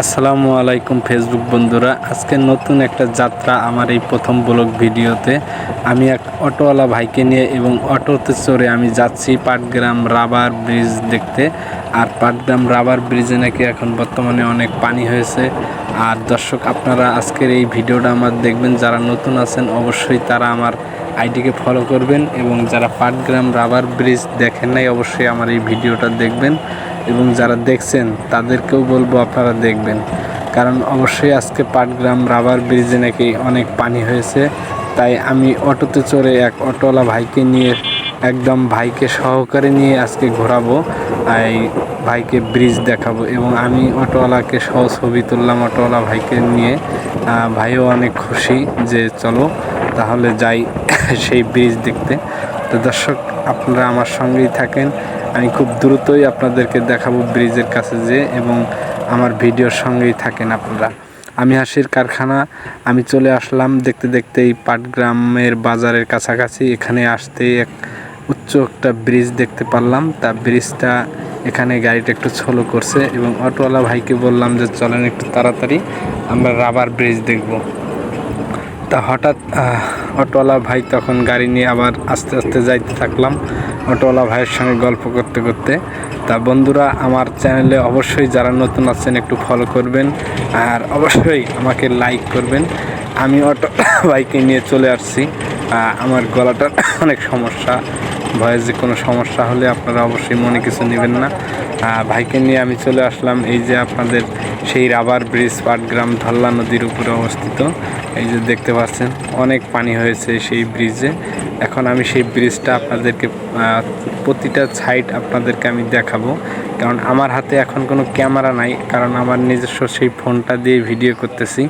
আসসালামু আলাইকুম ফেসবুক বন্ধুরা। আজকে নতুন একটা যাত্রা আমার এই প্রথম ব্লগ ভিডিওতে। আমি এক অটোওয়ালা ভাইকে নিয়ে এবং অটোতে চড়ে আমি যাচ্ছি পাটগ্রাম রাবার ব্রিজ দেখতে। আর পাটগ্রাম রাবার ব্রিজে নাকি এখন বর্তমানে অনেক পানি হয়েছে। আর দর্শক, আপনারা আজকের এই ভিডিওটা আমার দেখবেন। যারা নতুন আছেন, অবশ্যই তারা আমার আইডিকে ফলো করবেন এবং যারা পাটগ্রাম রাবার ব্রিজ দেখেন নাই, অবশ্যই আমার এই ভিডিওটা দেখবেন এবং যারা দেখছেন, তাদেরকেও বলব আপনারা দেখবেন। কারণ অবশ্যই আজকে পাটগ্রাম রাবার ব্রিজে নাকি অনেক পানি হয়েছে, তাই আমি অটোতে চড়ে এক অটোওয়ালা ভাইকে নিয়ে, একদম ভাইকে সহকারে নিয়ে আজকে ঘোরাবো এই ভাইকে ব্রিজ দেখাবো এবং আমি অটোওয়ালাকে সহ ছবি তুললাম অটোওয়ালা ভাইকে নিয়ে। ভাইও অনেক খুশি যে চলো তাহলে যাই সেই ব্রিজ দেখতে। তো দর্শক, আপনারা আমার সঙ্গেই থাকেন। আমি খুব দ্রুতই আপনাদেরকে দেখাবো ব্রিজের কাছে যে এবং আমার ভিডিওর সঙ্গেই থাকেন আপনারা। আমি হাসির কারখানা, আমি চলে আসলাম দেখতে দেখতে এই পাটগ্রামের বাজারের কাছাকাছি। এখানে আসতে এক উচ্চ একটা ব্রিজ দেখতে পারলাম। তা ব্রিজটা এখানে গাড়িটা একটু ছোলো করছে এবং অটোওয়ালা ভাইকে বললাম যে, চলেন একটু তাড়াতাড়ি, আমরা রাবার ব্রিজ দেখব। তা হঠাৎ অটোওয়ালা ভাই তখন গাড়ি নিয়ে আবার আস্তে আস্তে যাইতে থাকলাম। অটোওয়ালা ভাইয়ের সঙ্গে গল্প করতে করতে। তা বন্ধুরা, আমার চ্যানেলে অবশ্যই যারা নতুন আছেন একটু ফলো করবেন আর অবশ্যই আমাকে লাইক করবেন। আমি অটো বাইকে নিয়ে চলে আসছি। আমার গলাটার অনেক সমস্যা ভয়ে যে কোনো সমস্যা হলে আপনারা অবশ্যই মনে কিছু নেবেন না। ভাইকে নিয়ে আমি চলে আসলাম। এই যে আপনাদের সেই রাবার ব্রিজ পাটগ্রাম ধল্লা নদীর উপরে অবস্থিত। এই যে দেখতে পাচ্ছেন, অনেক পানি হয়েছে সেই ব্রিজে। এখন আমি সেই ব্রিজটা আপনাদেরকে প্রতিটা সাইড আপনাদেরকে আমি দেখাবো। কারণ আমার হাতে এখন কোনো ক্যামেরা নাই, কারণ আমার নিজস্ব সেই ফোনটা দিয়ে ভিডিও করতেছি।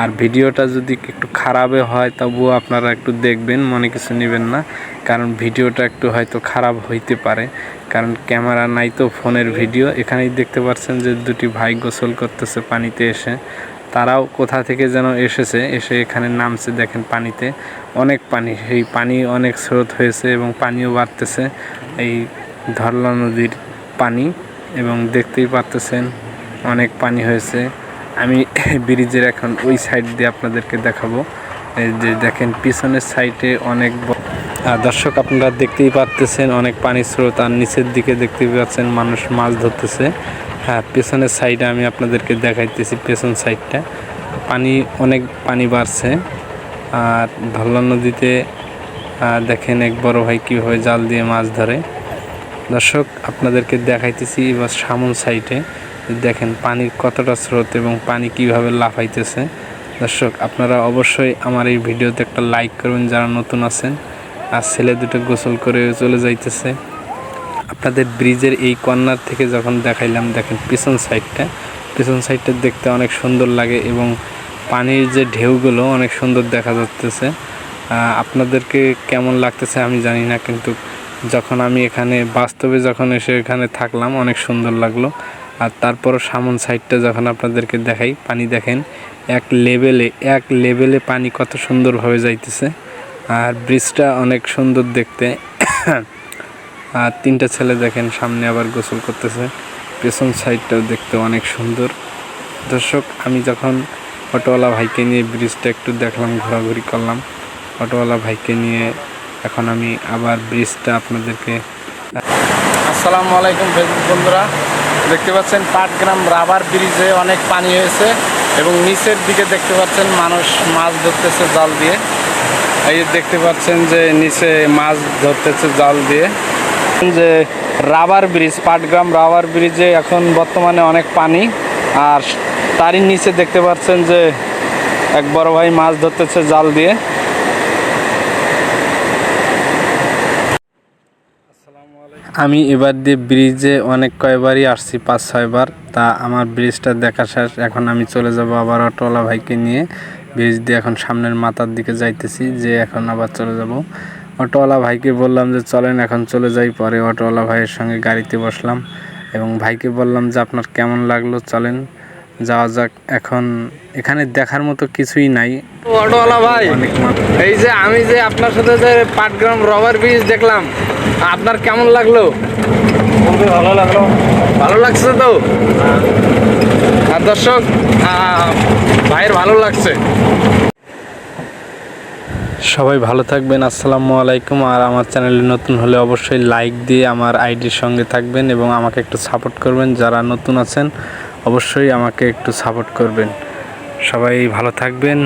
আর ভিডিওটা যদি একটু খারাপে হয়, তবুও আপনারা একটু দেখবেন, মনে কিছু নেবেন না। কারণ ভিডিওটা একটু হয়তো খারাপ হইতে পারে। কারণ ক্যামেরা নাই তো ফোনের ভিডিও। এখানেই দেখতে পাচ্ছেন যে দুটি ভাই গোসল করতেছে পানিতে এসে। তারাও কোথা থেকে যেন এসেছে, এসে এখানে নামছে দেখেন পানিতে। অনেক পানি, সেই পানি অনেক স্রোত হয়েছে এবং পানিও বাড়তেছে। এই ধরলা নদীর পানি এবং দেখতেই পারতেছেন অনেক পানি হয়েছে। আমি ব্রিজের এখন ওই সাইড দিয়ে আপনাদেরকে দেখাবো। যে দেখেন, পিছনের সাইডে অনেক দর্শক, আপনারা দেখতেই পারতেছেন, অনেক পানি স্রোত, আর নিচের দিকে দেখতেই পাচ্ছেন মানুষ মাছ ধরতেছে। হ্যাঁ পেছনের সাইডে আমি আপনাদেরকে দেখাইতেছি, পেছন সাইডটা পানি, অনেক পানি বাড়ছে। আর ধল্লা নদীতে দেখেন এক বড় ভাই কীভাবে জাল দিয়ে মাছ ধরে। দর্শক, আপনাদেরকে দেখাইতেছি এবার সামন সাইডে দেখেন পানির কতটা স্রোত এবং পানি কীভাবে লাফাইতেছে। দর্শক, আপনারা অবশ্যই আমার এই ভিডিওতে একটা লাইক করবেন, যারা নতুন আছেন। আর ছেলে দুটো গোসল করে চলে যাইতেছে। আপনাদের ব্রিজের এই কর্নার থেকে যখন দেখাইলাম, দেখেন পিছন সাইডটা। পিছন সাইডটা দেখতে অনেক সুন্দর লাগে এবং পানির যে ঢেউগুলো অনেক সুন্দর দেখা যাচ্ছে আপনাদেরকে কেমন লাগতেছে আমি জানি না, কিন্তু যখন আমি এখানে, বাস্তবে যখন এসে এখানে থাকলাম, অনেক সুন্দর লাগল। আর তারপরও সামন সাইডটা যখন আপনাদেরকে দেখাই, পানি দেখেন, এক লেভেলে এক লেভেলে পানি কত সুন্দরভাবে যাইতেছে। আর ব্রিজটা অনেক সুন্দর দেখতে। আর তিনটা ছেলে দেখেন, সামনে আবার গোসল করতেছে। পেছন সাইডটাও দেখতে অনেক সুন্দর। দর্শক, আমি যখন অটোওয়ালা ভাইকে নিয়ে ব্রিজটা একটু দেখলাম, ঘোরাঘুরি করলাম, অটোওয়ালা ভাইকে নিয়ে এখন আমি আবার ব্রিজটা আপনাদেরকে আসসালামু আলাইকুম ফেসবুক বন্ধুরা। দেখতে পাচ্ছেন পাটগ্রাম রাবার ব্রিজে অনেক পানি হয়েছে এবং নিচের দিকে দেখতে পাচ্ছেন মানুষ মাছ ধরতেছে জাল দিয়ে। এই দেখতে পাচ্ছেন যে নিচে মাছ ধরতেছে জাল দিয়ে। যে রাবার ব্রিজ, পাটগ্রাম রাবার ব্রিজে এখন বর্তমানে অনেক পানি। আর তারই নিচে দেখতে পাচ্ছেন যে এক বড় ভাই মাছ ধরতেছে জাল দিয়ে। আমি এবার দিয়ে ব্রিজে অনেক কয়বারই আসছি পাঁচ ছয়বার। তা আমার ব্রিজটা দেখা শেষ এখন আমি চলে যাব আবার অটোওয়ালা ভাইকে নিয়ে। ব্রিজ দিয়ে এখন সামনের মাথার দিকে যাইতেছি যে এখন আবার চলে যাব। অটোওয়ালা ভাইকে বললাম যে চলেন এখন চলে যাই। পরে অটোওয়ালা ভাইয়ের সঙ্গে গাড়িতে বসলাম এবং ভাইকে বললাম যে আপনার কেমন লাগল? চলেন যাওয়া যাক। এখন এখানে দেখার মতো কিছুই নাই। অটোওয়ালা ভাই এই যে আমি যে আপনার সাথে যে পাটগ্রাম রবার ব্রিজ দেখলাম আপনার কেমন লাগল? খুবই ভালো লাগল। ভালো লাগছে তো? আর দর্শক ভাইয়ের ভালো লাগছে। সবাই ভালো থাকবেন আসসালামু আলাইকুম। আর আমার চ্যানেলে নতুন হলে অবশ্যই লাইক দিয়ে আমার আইডির সঙ্গে থাকবেন এবং আমাকে একটু সাপোর্ট করবেন। যারা নতুন আছেন অবশ্যই আমাকে একটু সাপোর্ট করবেন। সবাই ভালো থাকবেন।